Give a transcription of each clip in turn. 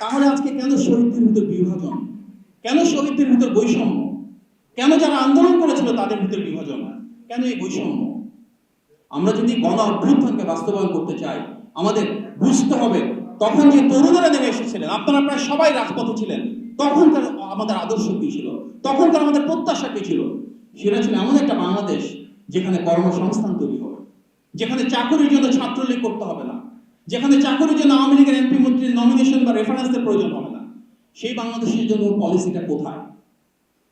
তাহলে আজকে কেন শহীদদের ভিতর বিভাজন? কেন শহীদদের ভিতর বৈষম্য? কেন যারা আন্দোলন করেছিল তাদের ভিতর বিভাজন? কেন এই বৈষম্য? আমরা যদি গণ অভ্যুত্থানকে বাস্তবায়ন করতে চাই, আমাদের বুঝতে হবে তখন যে তরুণরা নেমে এসেছিলেন, আপনারা প্রায় সবাই রাজপথে ছিলেন, তখন তার আমাদের আদর্শ কি ছিল? তখন তার আমাদের প্রত্যাশা কি ছিল? সেটা ছিল এমন একটা বাংলাদেশ যেখানে কর্মসংস্থান তৈরি হবে, যেখানে চাকরির জন্য ছাত্রলীগ করতে হবে না। যেখানে চাকরির জন্য আওয়ামী লীগের এমপি মন্ত্রীর নমিনেশন বা রেফারেন্সের প্রয়োজন হবে না। সেই বাংলাদেশের জন্য পলিসিটা কোথায়?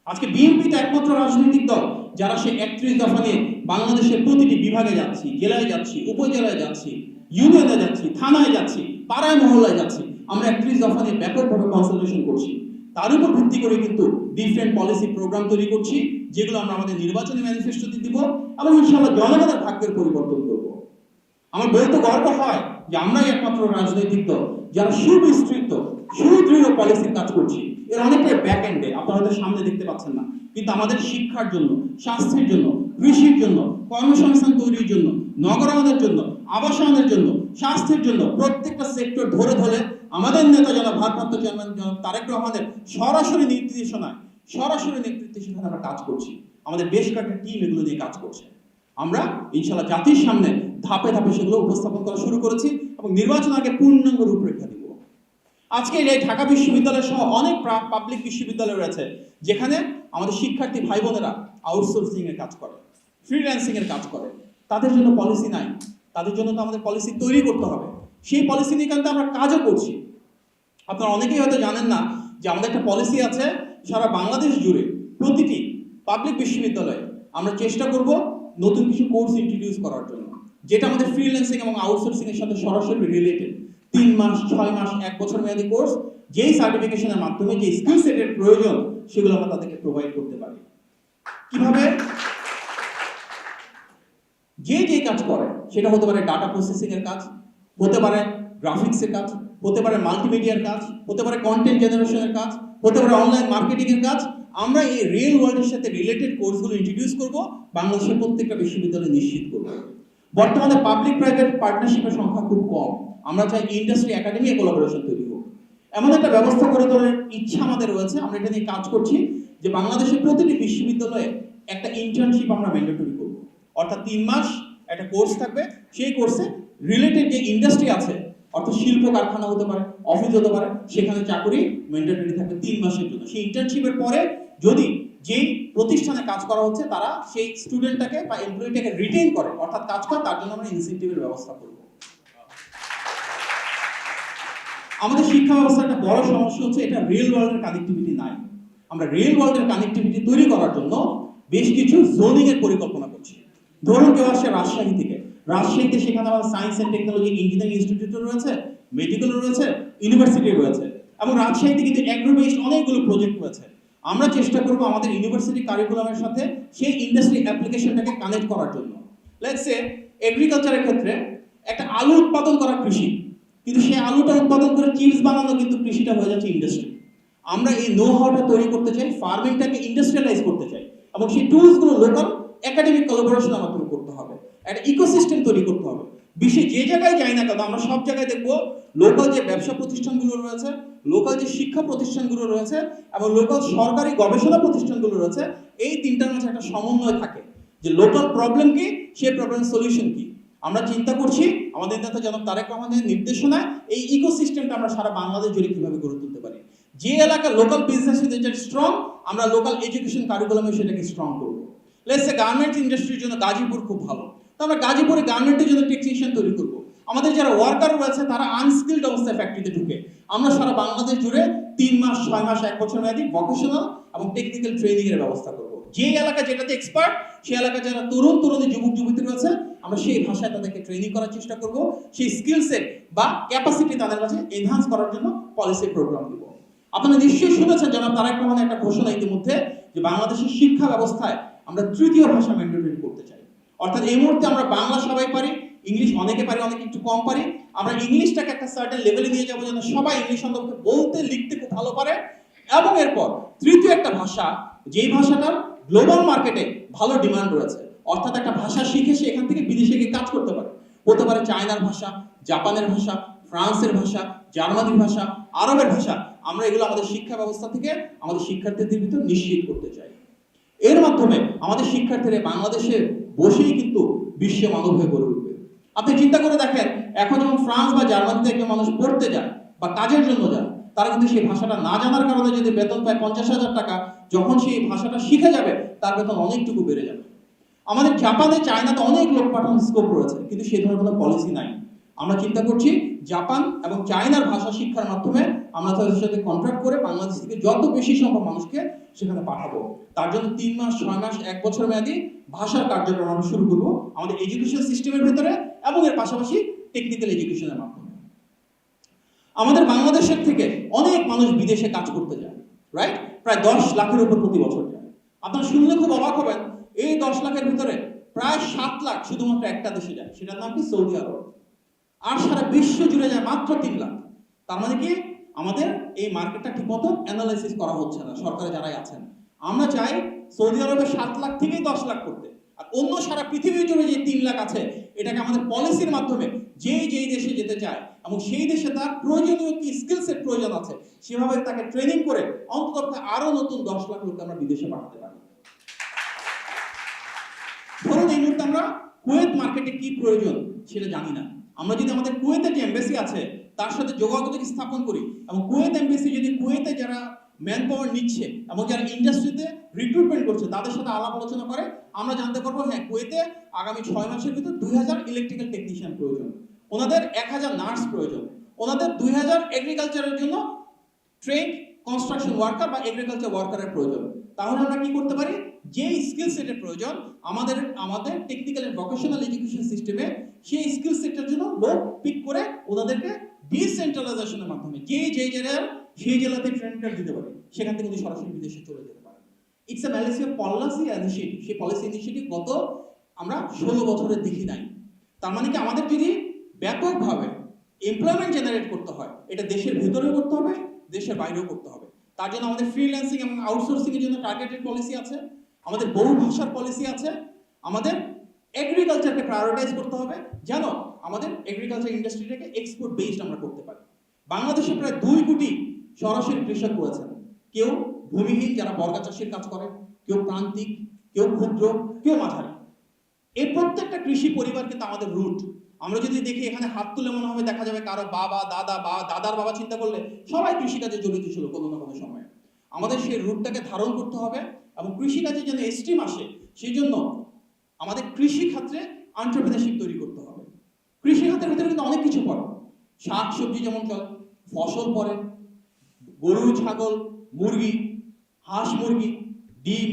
আজকে বিএনপি তো একমাত্র রাজনৈতিক দল, যারা সে একত্রিশ দফা নিয়ে বাংলাদেশের প্রতিটি বিভাগে যাচ্ছি, জেলায় যাচ্ছি, উপজেলায় যাচ্ছি ইউনিয়নে যাচ্ছি, থানায় যাচ্ছি, পাড়ায়, মহল্লায় যাচ্ছি, আমরা একত্রিশ দফা নিয়ে ব্যাপকভাবে কনসালটেশন করছি। তার উপর ভিত্তি করে কিন্তু ডিফারেন্ট পলিসি প্রোগ্রাম তৈরি করছি, যেগুলো আমরা আমাদের নির্বাচনী ম্যানিফেস্টোতে দিব এবং ইনশাআল্লাহ জনগণের ভাগ্যের পরিবর্তন করব। আমার বলতে গর্ব হয় যে আমরাই একমাত্র রাজনৈতিক দল যারা সুবিস্তৃত, সুদৃঢ় পলিসির কাজ করছি। এর অনেকটাই ব্যাক এন্ডে হয়তো সামনে দেখতে পাচ্ছেন না। কিন্তু আমাদের শিক্ষার জন্য, স্বাস্থ্যের জন্য, কৃষির জন্য, কর্মসংস্থান তৈরির জন্য নগরায়নের জন্য আবাসনের জন্য, স্বাস্থ্যের জন্য, প্রত্যেকটা সেক্টর ধরে ধরে আমাদের নেতা যারা ভারপ্রাপ্ত চেয়ারম্যান তারেক রহমানের সরাসরি নির্দেশনায়, সরাসরি নেতৃত্বে সেখানে আমরা কাজ করছি। আমাদের বেশ কয়েকটা টিম এগুলো নিয়ে কাজ করছে। আমরা ইনশাল্লাহ জাতির সামনে ধাপে ধাপে সেগুলো উপস্থাপন করা শুরু করেছি এবং নির্বাচন আগে পূর্ণাঙ্গ রূপরেখা দিব। আজকে এই ঢাকা বিশ্ববিদ্যালয় সহ অনেক পাবলিক বিশ্ববিদ্যালয় রয়েছে, যেখানে আমাদের শিক্ষার্থী ভাই বোনেরা আউটসোর্সিং এর কাজ করে ফ্রিল্যান্সিং এর কাজ করে। তাদের জন্য পলিসি নাই, তাদের জন্য তো আমাদের পলিসি তৈরি করতে হবে। সেই পলিসি নিয়ে কিন্তু আমরা কাজও করছি। আপনারা অনেকেই হয়তো জানেন না যে আমাদের একটা পলিসি আছে সারা বাংলাদেশ জুড়ে প্রতিটি পাবলিক বিশ্ববিদ্যালয়ে আমরা চেষ্টা করব নতুন কিছু কোর্স ইন্ট্রোডিউস করার জন্য, যেটা আমাদের ফ্রিল্যান্সিং এবং আউটসোর্সিং এর সাথে সরাসরি রিলেটেড তিন মাস, ছয় মাস, এক বছর মেয়াদি কোর্স যেই সার্টিফিকেশনের মাধ্যমে যে স্কিল সেটের প্রয়োজন, সেগুলো আমরা তাদেরকে প্রোভাইড করতে পারি। কীভাবে? যে যে কাজ করে, সেটা হতে পারে ডাটা প্রসেসিং এর কাজ, হতে পারে গ্রাফিক্স এর কাজ, হতে পারে মাল্টিমিডিয়ার কাজ, হতে পারে কন্টেন্ট জেনারেশনের কাজ, হতে পারে অনলাইন মার্কেটিং এর কাজ আমরা এই রিয়েল ওয়ার্ল্ডের সাথে রিলেটেড কোর্সগুলো ইন্ট্রোডিউস করব, বাংলাদেশের প্রত্যেকটা বিশ্ববিদ্যালয়ে নিশ্চিত করব। বর্তমানে পাবলিক প্রাইভেট পার্টনারশিপের সংখ্যা খুব কম। আমরা চাই ইন্ডাস্ট্রি একাডেমি কোলাবোরেশন তৈরি হোক। এমন একটা ব্যবস্থা করে তোলার ইচ্ছা আমাদের রয়েছে। আমরা এটা নিয়ে কাজ করছি যে বাংলাদেশের প্রতিটি বিশ্ববিদ্যালয়ে একটা ইন্টার্নশিপ আমরা ম্যান্ডেটরি করব। অর্থাৎ তিন মাস একটা কোর্স থাকবে। সেই কোর্সে রিলেটেড যে ইন্ডাস্ট্রি আছে অর্থাৎ শিল্প কারখানা হতে পারে অফিস হতে পারে, সেখানে চাকরি ম্যান্ডেটরি থাকবে তিন মাসের জন্য। সেই ইন্টার্নশিপের পরে যদি যেই প্রতিষ্ঠানে কাজ করা হচ্ছে, তারা সেই স্টুডেন্টটাকে বা এমপ্লয়িটাকে রিটেইন করে, অর্থাৎ কাজ করে, তার জন্য আমরা ইনসেন্টিভের ব্যবস্থা করব। আমাদের শিক্ষা ব্যবস্থার একটা বড় সমস্যা হচ্ছে, এটা রিয়েল ওয়ার্ল্ডের কানেক্টিভিটি নাই। আমরা রিয়েল ওয়ার্ল্ডের কানেক্টিভিটি তৈরি করার জন্য বেশ কিছু জোনিং এর পরিকল্পনা করছি। ধরুন কেউ আসছে রাজশাহী রাজশাহীতে সেখানে আমাদের science and technology engineering institute রয়েছে মেডিকেল রয়েছে ইউনিভার্সিটি রয়েছে এবং রাজশাহীতে কিন্তু অ্যাগ্রো অনেকগুলো প্রজেক্ট রয়েছে। আমরা চেষ্টা করব আমাদের ইউনিভার্সিটি কারিকুলামের সাথে সেই ইন্ডাস্ট্রি অ্যাপ্লিকেশনটাকে কানেক্ট করার জন্য। লেটস এগ্রিকালচারের ক্ষেত্রে একটা আলু উৎপাদন করা কৃষি, কিন্তু সেই আলুটা উৎপাদন করে চিপস বানানো কিন্তু কৃষিটা হয়ে যাচ্ছে ইন্ডাস্ট্রি আমরা এই নো হাউটা তৈরি করতে চাই ফার্মিংটাকে ইন্ডাস্ট্রিয়ালাইজ করতে চাই এবং সেই টুলসগুলো লোকাল একাডেমিক কোলাবোরেশনের মাধ্যমে করতে হবে। একটা ইকোসিস্টেম তৈরি করতে হবে। বিশ্বে যে জায়গায় যাই না কেন, আমরা সব জায়গায় দেখব লোকাল যে ব্যবসা প্রতিষ্ঠানগুলো রয়েছে লোকাল যে শিক্ষা প্রতিষ্ঠানগুলো রয়েছে এবং লোকাল সরকারি গবেষণা প্রতিষ্ঠানগুলো রয়েছে, এই তিনটার মাঝে একটা সমন্বয় থাকে যে লোকাল প্রবলেম কি, সেই প্রবলেম সলিউশন কি। আমরা চিন্তা করছি, আমাদের নেতা জনাব তারেক রহমানের নির্দেশনায় এই ইকোসিস্টেমটা আমরা সারা বাংলাদেশ জুড়ে কীভাবে গড়ে তুলতে পারি। যে এলাকা লোকাল বিজনেস যেটা স্ট্রং আমরা লোকাল এডুকেশন কারিকুলামে সেটাকে স্ট্রং করব। লেটসে গার্মেন্টস ইন্ডাস্ট্রির জন্য গাজীপুর খুব ভালো। আমরা গাজীপুরে গার্মেন্টের জন্য টেকনিশিয়ান তৈরি করব, আমাদের যারা ওয়ার্কার রয়েছে তারা আনস্কিল্ড অবস্থায় ফ্যাক্টরিতে ঢুকে। আমরা সারা বাংলাদেশ জুড়ে তিন মাস, ছয় মাস, এক বছর মেয়াদি ভোকেশনাল এবং টেকনিক্যাল ট্রেনিং এর ব্যবস্থা করব। যে এলাকা যেটাতে এক্সপার্ট সেই এলাকায় যারা তরুণ, তরুণী, যুবক, যুবতী রয়েছে, আমরা সেই ভাষায় তাদেরকে ট্রেনিং করার চেষ্টা করব। সেই স্কিল সেট বা ক্যাপাসিটি তাদের কাছে এনহান্স করার জন্য পলিসি প্রোগ্রাম দিব। আপনারা নিশ্চয়ই শুনেছেন জনাব তারেক রহমানের একটা ঘোষণা ইতিমধ্যে যে বাংলাদেশের শিক্ষা ব্যবস্থায় আমরা তৃতীয় ভাষা ম্যান্ডেটরি করতে চাই। অর্থাৎ এই মুহূর্তে আমরা বাংলা সবাই পারি, ইংলিশ অনেকে পারি, অনেকে একটু কম পারি। আমরা ইংলিশটাকে একটা সার্টেন লেভেলে নিয়ে যাব যেন সবাই ইংলিশ সম্পর্কে বলতে, লিখতে খুব ভালো পারে। এবং এরপর তৃতীয় একটা ভাষা, যেই ভাষাটার গ্লোবাল মার্কেটে ভালো ডিমান্ড রয়েছে। অর্থাৎ একটা ভাষা শিখে সে এখান থেকে বিদেশে গিয়ে কাজ করতে পারে। হতে পারে চায়নার ভাষা, জাপানের ভাষা, ফ্রান্সের ভাষা, জার্মানির ভাষা, আরবের ভাষা। আমরা এগুলো আমাদের শিক্ষা ব্যবস্থা থেকে আমাদের শিক্ষার্থীদের ভিতর নিশ্চিত করতে চাই। এর মাধ্যমে আমাদের শিক্ষার্থীরা বাংলাদেশে বসেই কিন্তু বিশ্বে মানব হয়ে গড়ে উঠবে। আপনি চিন্তা করে দেখেন, এখন যখন ফ্রান্স বা জার্মানিতে একজন মানুষ পড়তে যায় বা কাজের জন্য যায়, তারা কিন্তু সেই ভাষাটা না জানার কারণে যদি বেতন পায় পঞ্চাশ হাজার টাকা, যখন সেই ভাষাটা শিখে যাবে, তার বেতন অনেকটুকু বেড়ে যাবে। আমাদের জাপানে, চায়নাতে অনেক লোক পাঠানোর স্কোপ রয়েছে, কিন্তু সেই ধরনের কোনো পলিসি নাই। আমরা চিন্তা করছি, জাপান এবং চায়নার ভাষা শিক্ষার মাধ্যমে আমরা তাদের সাথে কন্ট্রাক্ট করে বাংলাদেশ থেকে যত বেশি সংখ্যক মানুষকে সেখানে পাঠাবো। তার জন্য তিন মাস, ছয় মাস, এক বছর মেয়াদি ভাষার কার্যক্রম আমরা শুরু করব আমাদের এডুকেশন সিস্টেমের ভেতরে এবং এর পাশাপাশি টেকনিক্যাল এডুকেশনের মাধ্যমে। আমাদের বাংলাদেশের থেকে অনেক মানুষ বিদেশে কাজ করতে যায় রাইট প্রায় দশ লাখের উপর প্রতি বছর যায়। আপনারা শুনলে খুব অবাক হবেন, এই দশ লাখের ভিতরে প্রায় সাত লাখ শুধুমাত্র একটা দেশে যায়। সেটার নাম কি? সৌদি আরব। আর সারা বিশ্ব জুড়ে যায় মাত্র তিন লাখ। তার মানে কি? আমাদের এই মার্কেটটা ঠিকমতো অ্যানালাইসিস করা হচ্ছে না, সরকারে যারাই আছেন। আমরা চাই সৌদি আরবে সাত লাখ থেকেই দশ লাখ করতে। আর অন্য সারা পৃথিবী জুড়ে যে তিন লাখ আছে, এটাকে আমাদের পলিসির মাধ্যমে যেই যেই দেশে যেতে চায় এবং সেই দেশে তার প্রয়োজনীয় কি স্কিল সেট প্রয়োজন আছে, সেভাবে তাকে ট্রেনিং করে অন্তত আরও নতুন দশ লাখ লোক আমরা বিদেশে পাঠাতে পারি। ধরুন এই মুহূর্তে আমরা কুয়েত মার্কেটে কি প্রয়োজন সেটা জানি না। আমরা যদি আমাদের কুয়েতে যে এমবেসি আছে তার সাথে যোগাযোগ স্থাপন করি। এবং কুয়েত এমবিসি যদি কুয়েতে যারা ম্যান পাওয়ার নিচ্ছে এবং যারা ইন্ডাস্ট্রিতে রিক্রুটমেন্ট করছে, তাদের সাথে আলাপ আলোচনা করে, আমরা জানতে পারব হ্যাঁ কুয়েতে আগামী ছয় মাসের ভিতর দুই হাজার ইলেকট্রিক্যাল টেকনিশিয়ান প্রয়োজন। ওনাদের এক হাজার নার্স প্রয়োজন। ওনাদের দুই হাজার এগ্রিকালচারের জন্য ট্রেড কনস্ট্রাকশন ওয়ার্কার বা এগ্রিকালচার ওয়ার্কারের প্রয়োজন। তাহলে আমরা কি করতে পারি? যে স্কিল সেটের প্রয়োজন, আমাদের আমাদের টেকনিক্যাল এন্ড ভোকেশনাল এডুকেশন সিস্টেমে সেই স্কিল সেটের জন্য লোক পিক করে ওনাদেরকে ডিসেন্ট্রালাইজেশনের মাধ্যমে যে যে জেলার, সেই জেলাতে ট্রেনিংটা দিতে পারে। সেখান থেকে সরাসরি বিদেশে চলে যেতে পারে it's a Malaysia policy initiative সেই পলিসি ইনিশিয়েটিভ গত আমরা ষোলো বছরের দেখি নাই। তার মানে কি আমাদের যদি ব্যাপকভাবে এমপ্লয়মেন্ট জেনারেট করতে হয়, এটা দেশের ভেতরেও করতে হবে, দেশের বাইরেও করতে হবে। তার জন্য আমাদের ফ্রিল্যান্সিং এবং আউটসোর্সিং এর জন্য টার্গেটেড পলিসি আছে, আমাদের বহু ভাষার পলিসি আছে, আমাদের এগ্রিকালচারকে প্রায়োরিটাইজ করতে হবে। যেন আমাদের এগ্রিকালচার ইন্ডাস্ট্রিটাকে এক্সপোর্ট বেসড আমরা করতে পারি। বাংলাদেশে প্রায় দুই কোটি সরাসরি কৃষক রয়েছেন কেউ ভূমিহীন, যারা বর্গা চাষের কাজ করে, কেউ প্রান্তিক, কেউ ক্ষুদ্র, কেউ মাঝারি। এই প্রত্যেকটা কৃষি পরিবার কিন্তু আমাদের রুট আমরা যদি দেখি, এখানে হাত তুলে মনে হবে, দেখা যাবে কারও বাবা, দাদা বা দাদার বাবা চিন্তা করলে সবাই কৃষিকাজে জড়িত ছিল কোনো না কোনো সময়ে। আমাদের সেই রুটটাকে ধারণ করতে হবে এবং কৃষিকাজে যেন স্ট্রিম আসে, সেই জন্য আমাদের কৃষি ক্ষেত্রে আন্টারপ্রেনারশিপ তৈরি করতে হবে। খাতের ভিতরে কিন্তু অনেক কিছু পড়ে। শাক সবজি যেমন ফসল পড়ে, গরু, ছাগল, মুরগি, হাঁস, মুরগি, ডিম,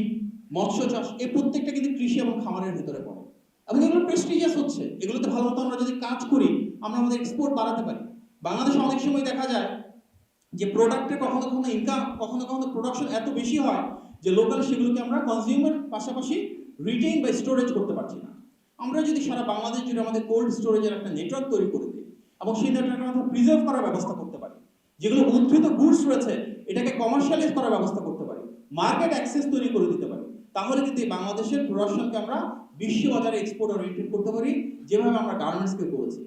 মৎস্য চাষ, এই প্রত্যেকটা কিন্তু কৃষি এবং খামারের ভিতরে পড়ে। এবং এগুলো প্রেস্টিজিয়াস হচ্ছে। এগুলোতে ভালো মতো আমরা যদি কাজ করি, আমরা আমাদের এক্সপোর্ট বাড়াতে পারি। বাংলাদেশে অনেক সময় দেখা যায় যে প্রোডাক্টের কখনো কখনো ইনকাম কখনো কখনো প্রোডাকশন এত বেশি হয় যে লোকাল সেগুলোকে আমরা কনজিউমার পাশাপাশি রিটেইন বা স্টোরেজ করতে পারছি না। আমরা যদি সারা বাংলাদেশ জুড়ে আমাদের কোল্ড স্টোরেজের একটা নেটওয়ার্ক তৈরি করে দিই, এবং সেই নেটওয়ার্কের আমরা প্রিজার্ভ করার ব্যবস্থা করতে পারি, যেগুলো উদ্ধৃত গুডস রয়েছে, এটাকে কমার্শিয়ালাইজ করার ব্যবস্থা করতে পারি মার্কেট অ্যাক্সেস তৈরি করে দিতে পারি, তাহলে কিন্তু বাংলাদেশের প্রোডাকশনকে আমরা বিশ্ব বাজারে এক্সপোর্ট ওরিয়েন্টেড করতে পারি, যেভাবে আমরা গার্মেন্টসকে করেছি।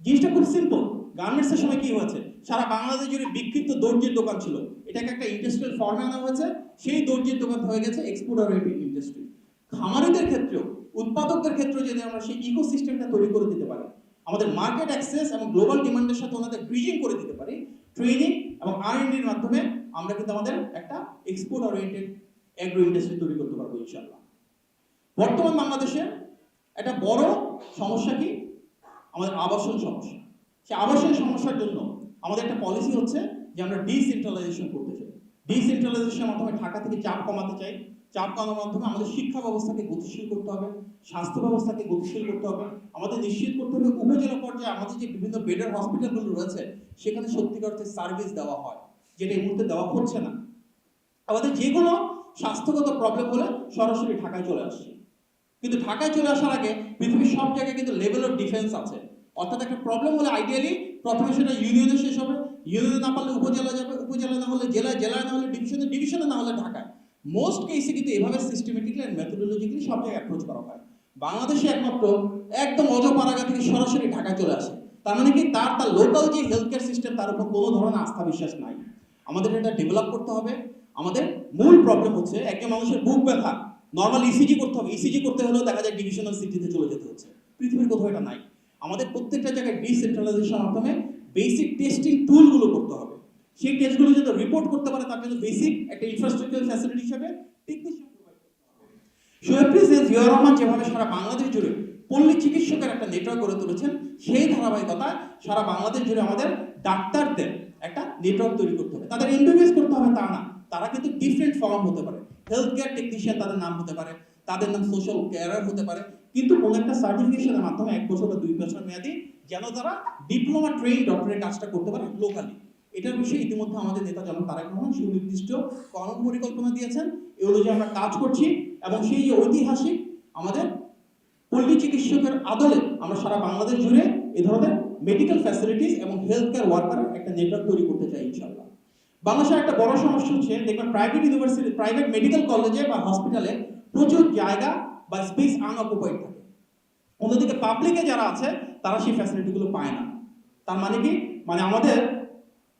জিনিসটা খুব সিম্পল গার্মেন্টসের সময় কি হয়েছে? সারা বাংলাদেশ জুড়ে বিক্ষিপ্ত দর্জির দোকান ছিল, এটাকে একটা ইন্ডাস্ট্রিয়াল ফর্মে আনা হয়েছে, সেই দর্জির দোকান হয়ে গেছে এক্সপোর্ট ওরিয়েন্টেড ইন্ডাস্ট্রি খামারিদের ক্ষেত্রেও উৎপাদকদের ক্ষেত্রে যদি আমরা সেই ইকোসিস্টেমটা তৈরি করে দিতে পারি, আমাদের মার্কেট অ্যাক্সেস এবং গ্লোবাল ডিমান্ডের সাথে ওনাদের ব্রিজিং করে দিতে পারি ট্রেনিং এবং আর এর মাধ্যমে আমরা কিন্তু আমাদের একটা এক্সপোর্ট ওরিয়েন্টেড অ্যাগ্রো ইন্ডাস্ট্রি তৈরি করতে পারব ইনশাল্লাহ বর্তমান বাংলাদেশে একটা বড় সমস্যা কি? আমাদের আবাসন সমস্যা। সেই আবাসন সমস্যার জন্য আমাদের একটা পলিসি হচ্ছে যে আমরা ডিসেন্ট্রালাইজেশন করতে চাই। ডিসেন্ট্রালাইজেশনের মাধ্যমে ঢাকা থেকে চাপ কমাতে চাই। চাপ কমানোর মাধ্যমে আমাদের শিক্ষা ব্যবস্থাকে গতিশীল করতে হবে, স্বাস্থ্য ব্যবস্থাকে গতিশীল করতে হবে, আমাদের নিশ্চিত করতে হবে উপজেলা পর্যায়ে আমাদের যে বিভিন্ন বেডের হসপিটালগুলো রয়েছে, সেখানে সত্যিকার অর্থে সার্ভিস দেওয়া হয়, যেটা এই মুহূর্তে দেওয়া হচ্ছে না। আমাদের যে কোনো স্বাস্থ্যগত প্রবলেম হলে সরাসরি ঢাকায় চলে আসছে। কিন্তু ঢাকায় চলে আসার আগে পৃথিবীর সব জায়গায় কিন্তু লেভেল অফ ডিফেন্স আছে। অর্থাৎ একটা প্রবলেম হলে আইডিয়ালি প্রথমে সেটা ইউনিয়নে শেষ হবে। ইউনিয়নে না পারলে উপজেলা যাবে, উপজেলা না হলে জেলায় জেলায় না হলে ডিভিশনে ডিভিশনে না হলে ঢাকায়। মোস্ট কেসে কিন্তু এভাবে সিস্টেমেটিকলি অ্যান্ড মেথোডোলজিক্যালি সব জায়গায় অ্যাপ্রোচ করা হয়। বাংলাদেশে একমাত্র একদম অজপাড়াগা থেকে সরাসরি ঢাকায় চলে আসে। তার মানে কি? তার তার লোকাল যে হেলথ কেয়ার সিস্টেম তার উপর কোনো ধরনের আস্থা বিশ্বাস নাই। আমাদের এটা ডেভেলপ করতে হবে। আমাদের মূল প্রবলেম হচ্ছে একজন মানুষের বুক ব্যথা। নর্মাল ইসিজি করতে হবে। ইসিজি করতে হলেও দেখা যায় ডিভিশনাল সিটিতে চলে যেতে হচ্ছে। পৃথিবীর কোথাও এটা নাই। আমাদের প্রত্যেকটা জায়গায় ডিসেন্ট্রালাইজেশনের মাধ্যমে বেসিক টেস্টিং টুলগুলো করতে হবে। সেই টেস্টগুলো যদি রিপোর্ট করতে পারে তার জন্য বেসিক একটা ইনফ্রাস্ট্রাকচার ফ্যাসিলিটি হিসেবে টেকনিশিয়ান জিয়া রহমান যেভাবে সারা বাংলাদেশ জুড়ে পল্লী চিকিৎসকের একটা নেটওয়ার্ক গড়ে তুলেছেন, সেই ধারাবাহিকতা সারা বাংলাদেশ জুড়ে আমাদের ডাক্তারদের একটা নেটওয়ার্ক তৈরি করতে হবে। তাদের এমবিবিএস করতে হবে, তা না। তারা কিন্তু ডিফারেন্ট ফর্ম হতে পারে। হেলথ কেয়ার টেকনিশিয়ান তাদের নাম হতে পারে, তাদের নাম সোশ্যাল কেয়ারার হতে পারে। কিন্তু কোনো একটা সার্টিফিকেশনের মাধ্যমে এক বছর বা দুই বছর মেয়াদি যেন তারা ডিপ্লোমা ট্রেন ডক্টরের কাজটা করতে পারে লোকালি এটার বিষয়ে ইতিমধ্যে আমাদের নেতা জনাব তারেক রহমান সুনির্দিষ্ট কর্ম পরিকল্পনা দিয়েছেন। এই অনুযায়ী আমরা কাজ করছি এবং সেই যে ঐতিহাসিক আমাদের পল্লী চিকিৎসকের আদলে আমরা সারা বাংলাদেশ জুড়ে এ ধরনের মেডিকেল ফ্যাসিলিটিস এবং হেলথ কেয়ার ওয়ার্কারের একটা নেটওয়ার্ক তৈরি করতে চাই ইনশাল্লাহ বাংলাদেশের একটা বড় সমস্যা হচ্ছে, দেখবেন প্রাইভেট ইউনিভার্সিটি প্রাইভেট মেডিকেল কলেজে বা হসপিটালে প্রচুর জায়গা বা স্পেস আনঅকুপাইড থাকে। অন্যদিকে পাবলিকে যারা আছে, তারা সেই ফ্যাসিলিটিগুলো পায় না। তার মানে কি? মানে আমাদের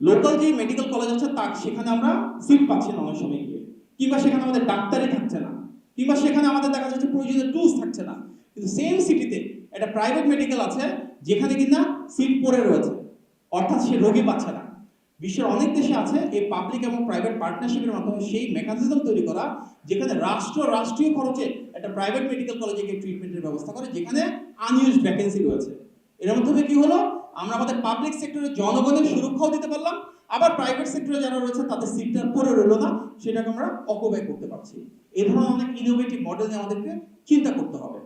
লোকাল যে মেডিকেল কলেজ আছে তা সেখানে আমরা সিট পাচ্ছি না অনেক সময় গিয়ে। কিংবা সেখানে আমাদের ডাক্তারই থাকছে না। কিংবা সেখানে আমাদের দেখা যাচ্ছে প্রয়োজনীয় টুলস থাকছে না। কিন্তু সেম সিটিতে একটা প্রাইভেট মেডিকেল আছে, যেখানে কিনা সিট পড়ে রয়েছে। অর্থাৎ সে রোগী পাচ্ছে না। বিশ্বের অনেক দেশে আছে, এই পাবলিক এবং প্রাইভেট পার্টনারশিপের মাধ্যমে সেই মেকানিজম তৈরি করা, যেখানে রাষ্ট্র রাষ্ট্রীয় খরচে একটা প্রাইভেট মেডিকেল কলেজে গিয়ে ট্রিটমেন্টের ব্যবস্থা করে, যেখানে আনইউজ ভ্যাকেন্সি রয়েছে। এর মাধ্যমে কি হলো? আমরা আমাদের পাবলিক সেক্টরে জনগণের সুরক্ষাও দিতে পারলাম, আবার প্রাইভেট সেক্টরে যারা রয়েছে তাদের সিটটা পরে রইল না, সেটাকে আমরা অপব্যয় করতে পারছি। এই ধরনের অনেক ইনোভেটিভ মডেল নিয়ে আমাদেরকে চিন্তা করতে হবে।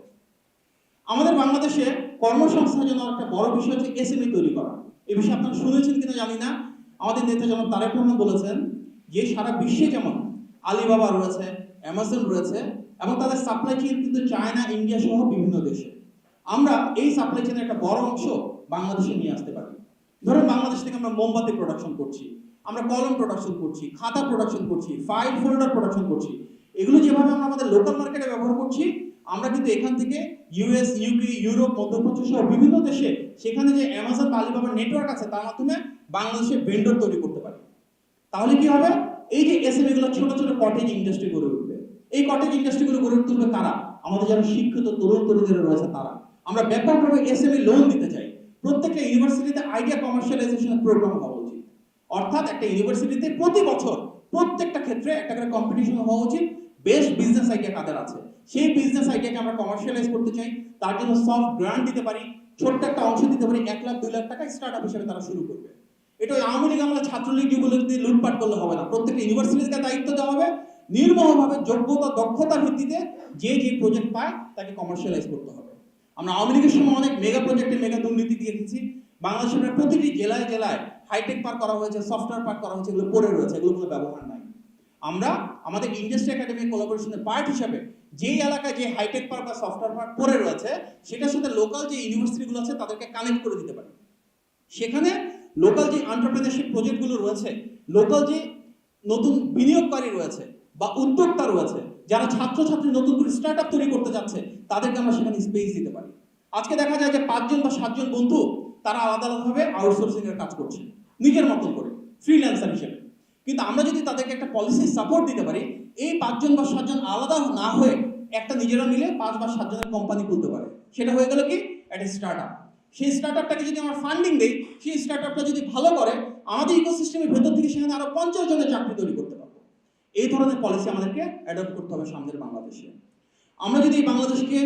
আমাদের বাংলাদেশে কর্মসংস্থানের জন্য একটা বড় বিষয় হচ্ছে এসএমই তৈরি করা। এ বিষয়ে আপনারা শুনেছেন কিনা জানি না। আমাদের নেতা জনাব তারেক রহমান বলেছেন যে সারা বিশ্বে যেমন আলিবাবা রয়েছে, অ্যামাজন রয়েছে এবং তাদের সাপ্লাই চেইন কিন্তু চায়না, ইন্ডিয়া সহ বিভিন্ন দেশে। আমরা এই সাপ্লাই চেইনের একটা বড় অংশ বাংলাদেশে নিয়ে আসতে পারি। ধরুন বাংলাদেশ থেকে আমরা মোমবাতি প্রোডাকশন করছি, আমরা কলম প্রোডাকশন করছি, খাতা প্রোডাকশন করছি ফাইল ফোল্ডার প্রোডাকশন করছি। এগুলো যেভাবে আমরা আমাদের লোকাল মার্কেটে ব্যবহার করছি, আমরা কিন্তু এখান থেকে ইউএস ইউকে ইউরোপ মধ্যপ্রাচ্য সহ বিভিন্ন দেশে সেখানে যে অ্যামাজন বা আলিবাবার নেটওয়ার্ক আছে, তার মাধ্যমে বাংলাদেশে ভেন্ডর তৈরি করতে পারি। তাহলে কি হবে? এই যে এসএমই গুলো ছোট ছোট কটেজ ইন্ডাস্ট্রি গড়ে উঠবে। এই কটেজ ইন্ডাস্ট্রিগুলো গড়ে তুলবে তারা, আমাদের যারা শিক্ষিত, তরুণ তরুণীরা রয়েছে তারা, আমরা ব্যাপকভাবে এসএমই লোন দিতে চাই। প্রত্যেকটা ইউনিভার্সিটিতে আইডিয়া কমার্শিয়ালাইজেশনের প্রোগ্রাম হওয়া উচিত। অর্থাৎ একটা ইউনিভার্সিটিতে প্রতি বছর প্রত্যেকটা ক্ষেত্রে একটা করে কম্পিটিশন হওয়া উচিত। বেস্ট বিজনেস আইডিয়া কাদের আছে। সেই বিজনেস আইডিয়াকে আমরা কমার্শিয়ালাইজ করতে চাই, তার জন্য সফট গ্রান্ট দিতে পারি, ছোট্ট একটা অংশ দিতে পারি, এক লাখ, দুই লাখ টাকা স্টার্ট আপ হিসেবে তারা শুরু করবে। এটা ওই আওয়ামী লীগ আমলে ছাত্রলীগ যুবলীগ লুটপাট করলে হবে না। প্রত্যেকটা ইউনিভার্সিটিকে দায়িত্ব দেওয়া হবে। নির্মমভাবে যোগ্যতা, দক্ষতার ভিত্তিতে যে যে প্রজেক্ট পায়, তাকে কমার্শিয়ালাইজ করতে হবে। আমরা আওয়ামী লীগের সময় অনেক মেগা প্রজেক্টে মেগা দুর্নীতি দিয়েছি। বাংলাদেশের প্রায় প্রতিটি জেলায় জেলায় হাইটেক পার্ক করা হয়েছে সফটওয়্যার পার্ক করা হয়েছে, এগুলো পড়ে রয়েছে, এগুলো কোনো ব্যবহার নাই। আমরা আমাদের ইন্ডাস্ট্রি একাডেমি কোলাবোরেশনের পার্ট হিসাবে যেই এলাকায় যে হাইটেক পার্ক বা সফটওয়্যার পার্ক পড়ে রয়েছে, সেটার সাথে লোকাল যে ইউনিভার্সিটিগুলো আছে, তাদেরকে কানেক্ট করে দিতে পারি। সেখানে লোকাল যে এন্টারপ্রেনারশিপ প্রজেক্টগুলো রয়েছে লোকাল যে নতুন বিনিয়োগকারী রয়েছে বা উদ্যোক্তা রয়েছে যারা ছাত্রছাত্রী নতুন করে স্টার্ট আপ তৈরি করতে যাচ্ছে, তাদেরকে আমরা সেখানে স্পেস দিতে পারি। আজকে দেখা যায় যে পাঁচজন বা সাতজন বন্ধু, তারা আলাদা আলাদাভাবে আউটসোর্সিং এর কাজ করছে, নিজের মতন করে ফ্রিল্যান্সার হিসেবে। কিন্তু আমরা যদি তাদেরকে একটা পলিসি সাপোর্ট দিতে পারি, এই পাঁচজন বা সাতজন আলাদা না হয়ে একটা নিজেরা মিলে পাঁচ বা সাতজনের কোম্পানি খুলতে পারে। সেটা হয়ে গেল কি? একটা স্টার্ট আপ সেই স্টার্ট আপটাকে যদি আমরা ফান্ডিং দিই, সেই স্টার্ট আপটা যদি ভালো করে, আমাদের ইকোসিস্টেমের ভেতর থেকে সেখানে আরও পঞ্চাশ জনের চাকরি তৈরি করতে পারব এই ধরনের পলিসি আমাদেরকে অ্যাডপ্ট করতে হবে সামনের বাংলাদেশে। আমরা যদি এই বাংলাদেশকে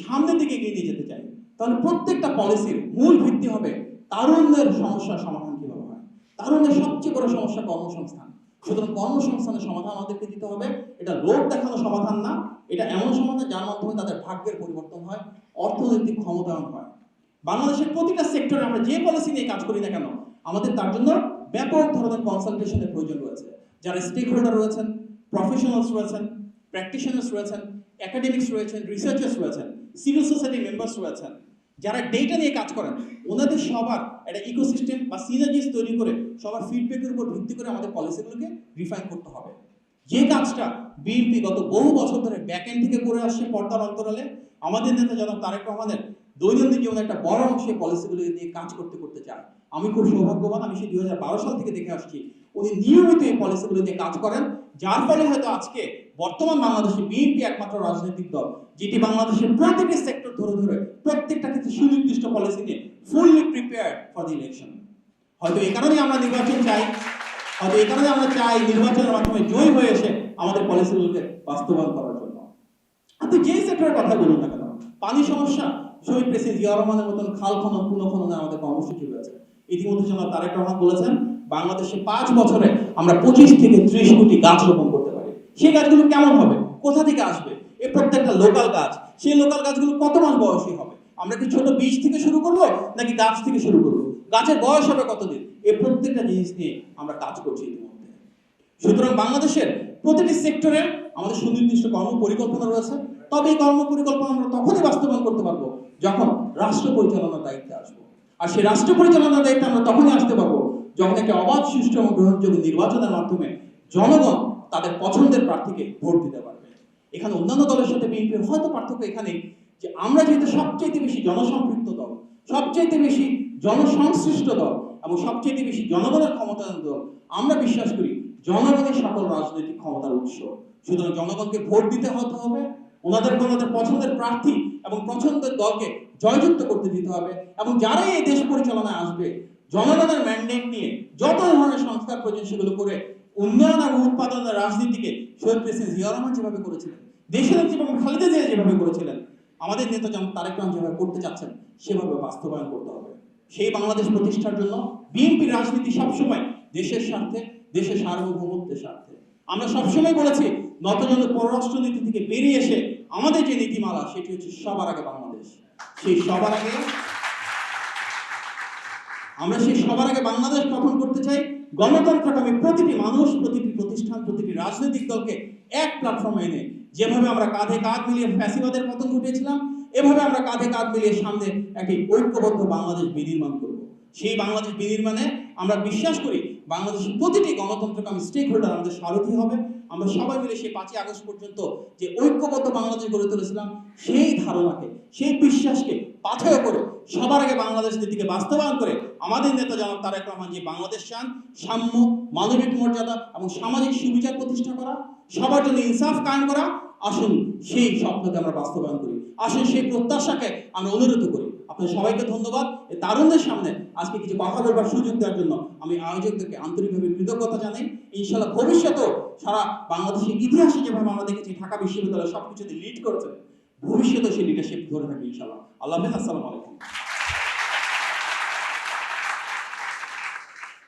সামনের দিকে এগিয়ে নিয়ে যেতে চাই, তাহলে প্রত্যেকটা পলিসির মূল ভিত্তি হবে তারুণ্যের সমস্যার সমাধান কীভাবে হয়? তারুণ্যের সবচেয়ে বড় সমস্যা কর্মসংস্থান। সুতরাং কর্মসংস্থানের সমাধান আমাদেরকে দিতে হবে। এটা লোক দেখানো সমাধান না, এটা এমন সমাধান যার মাধ্যমে তাদের ভাগ্যের পরিবর্তন হয়, অর্থনৈতিক ক্ষমতায়ন হয়। বাংলাদেশের প্রতিটা সেক্টরে আমরা যে পলিসি নিয়ে কাজ করি না কেন, আমাদের তার জন্য ব্যাপক ধরনের কনসালটেশনের প্রয়োজন রয়েছে। যারা স্টেক হোল্ডার রয়েছেন প্রফেশনালস রয়েছেন প্র্যাকটিশনার্স রয়েছেন অ্যাকাডেমিক্স রয়েছেন রিসার্চার্স রয়েছেন সিভিল সোসাইটি মেম্বার্স রয়েছেন, যারা ডেটা নিয়ে কাজ করেন, ওনাদের সবার একটা ইকোসিস্টেম বা সিনার্জিস তৈরি করে সবার ফিডব্যাকের উপর ভিত্তি করে আমাদের পলিসিগুলোকে রিফাইন করতে হবে। যে কাজটা বিএনপি গত বহু বছর ধরে ব্যাক এন্ড থেকে করে আসছে পর্দার অন্তরালে, আমাদের নেতা জনাব তারেক রহমানের দৈনন্দিন জীবনে একটা বড় অংশ পলিসিগুলো নিয়ে কাজ করতে করতে চায়। আমি খুব সৌভাগ্যবান, আমি সেই দুই হাজার বারো সাল থেকে দেখে আসছি উনি নিয়মিত এই পলিসিগুলো নিয়ে কাজ করেন, যার ফলে হয়তো আজকে বর্তমান বাংলাদেশে বিএনপি একমাত্র রাজনৈতিক দল, যেটি বাংলাদেশের প্রত্যেকটি সেক্টর ধরে ধরে প্রত্যেকটা ক্ষেত্রে সুনির্দিষ্ট পলিসি নিয়ে fully prepared for the election হয়তো এই কারণেই আমরা নির্বাচন চাই, হয়তো এই কারণে আমরা চাই নির্বাচনের মাধ্যমে জয়ী হয়ে এসে আমাদের পলিসিগুলোকে বাস্তবায়ন করার জন্য। আপনি যে সেক্টরের কথা বলুন না কেন, পানি সমস্যা, শহীদ প্রেসিডেন্ট জিয়া রহমানের মতন খাল খনন পুনঃখননে আমাদের কর্মসূচি রয়েছে। ইতিমধ্যে যেন তারেক রহমান বলেছেন বাংলাদেশে পাঁচ বছরে আমরা পঁচিশ থেকে ত্রিশ কোটি গাছ রোপণ করতে পারি। সেই গাছগুলো কেমন হবে? কোথা থেকে আসবে? এই প্রত্যেকটা লোকাল গাছ। সেই লোকাল গাছগুলো কত মাস বয়সী হবে? আমরা কি ছোট বীজ থেকে শুরু করব নাকি গাছ থেকে শুরু করব? গাছের বয়স হবে কতদিন? এই প্রত্যেকটা জিনিস নিয়ে আমরা কাজ করছি ইতিমধ্যে। সুতরাং বাংলাদেশের প্রতিটি সেক্টরে আমাদের সুনির্দিষ্ট কর্ম পরিকল্পনা রয়েছে। তবে এই কর্ম পরিকল্পনা আমরা তখনই বাস্তবায়ন করতে পারব যখন রাষ্ট্র পরিচালনার দায়িত্বে আসব। আর সেই রাষ্ট্র পরিচালনার দায়িত্বে আমরা তখনই আসতে পারব যখন একটি অবাধ সুষ্ঠু এবং গ্রহণযোগ্য নির্বাচনের মাধ্যমে জনগণ তাদের পছন্দের প্রার্থীকে ভোট দিতে পারবে। এখানে অন্যান্য দলের সাথে বিএনপির হয়তো পার্থক্য এখানে যে আমরা যেহেতু সবচাইতে বেশি জনসম্পৃক্ত দল, সবচাইতে বেশি জনসংশ্লিষ্ট দল এবং সবচাইতে বেশি জনগণের ক্ষমতায়ন দল, আমরা বিশ্বাস করি জনগণের সকল রাজনৈতিক ক্ষমতার উৎস। সুতরাং জনগণকে ভোট দিতে হতে হবে, ওনাদের ওনাদের পছন্দের প্রার্থী এবং পছন্দের দলকে জয়যুক্ত করতে দিতে হবে এবং যারাই এই দেশ পরিচালনায় আসবে জনগণের ম্যান্ডেট নিয়ে যত ধরনের সংস্কার প্রয়োজন সেগুলো করে উন্নয়ন এবং উৎপাদনের রাজনীতিকে শহীদ প্রেসিডেন্ট জিয়া রহমান যেভাবে করেছিলেন, দেশের এবং খালেদা জিয়া যেভাবে করেছিলেন, আমাদের নেতা যেমন তারেক রহমান যেভাবে করতে চাচ্ছেন, সেভাবে বাস্তবায়ন করতে হবে। সেই বাংলাদেশ প্রতিষ্ঠার জন্য বিএনপির রাজনীতি সবসময় দেশের স্বার্থে, দেশের সার্বভৌমত্বের স্বার্থে। আমরা সবসময় বলেছি, নতজন পররাষ্ট্রনীতি থেকে বেরিয়ে এসে আমাদের যে নীতিমালা, সেটি হচ্ছে সবার আগে বাংলাদেশ। সেই সবার আগে আমরা সেই সবার আগে বাংলাদেশ গঠন করতে চাই। গণতন্ত্রকামী প্রতিটি মানুষ, প্রতিটি প্রতিষ্ঠান, প্রতিটি রাজনৈতিক দলকে এক প্ল্যাটফর্মে এনে, যেভাবে আমরা কাঁধে কাঁধ মিলিয়ে ফ্যাসিবাদের পতন ঘটিয়েছিলাম, এভাবে আমরা কাঁধে কাঁধ মিলিয়ে সামনে একটি ঐক্যবদ্ধ বাংলাদেশ বিনির্মাণ করব। সেই বাংলাদেশ বিনির্মাণে আমরা বিশ্বাস করি, বাংলাদেশের প্রতিটি গণতন্ত্রকামী স্টেক হোল্ডার আমাদের সারথী হবে। আমরা সবাই মিলে সেই পাঁচই আগস্ট পর্যন্ত যে ঐক্যবদ্ধ বাংলাদেশ গড়ে তুলেছিলাম, সেই ধারণাকে, সেই বিশ্বাসকে পাথেয় করে সবার আগে বাংলাদেশ নীতিকে বাস্তবায়ন করে আমাদের নেতা জনাব তারেক রহমান যে বাংলাদেশ চান সাম্য মানবিক মর্যাদা এবং সামাজিক সুবিচার প্রতিষ্ঠা করা, সবার জন্য ইনসাফ কায়েম করা, আসুন সেই স্বপ্নকে আমরা বাস্তবায়ন করি। আসুন সেই প্রত্যাশাকে আমরা অনুরোধ করি। আপনাদের সবাইকে ধন্যবাদ। তারুণদের সামনে আজকে কিছু কথা বলবার সুযোগ দেওয়ার জন্য আমি আয়োজকদেরকে আন্তরিকভাবে কৃতজ্ঞতা জানাই। ইনশাল্লাহ ভবিষ্যতেও সারা বাংলাদেশের ইতিহাসে যেভাবে আমরা দেখেছি, ঢাকা বিশ্ববিদ্যালয় সবকিছুতে লিড করেছে ভবিষ্যতে সেই লিডারশিপ ধরে থাকবে ইনশাল্লাহ আল্লাহ হাফেজ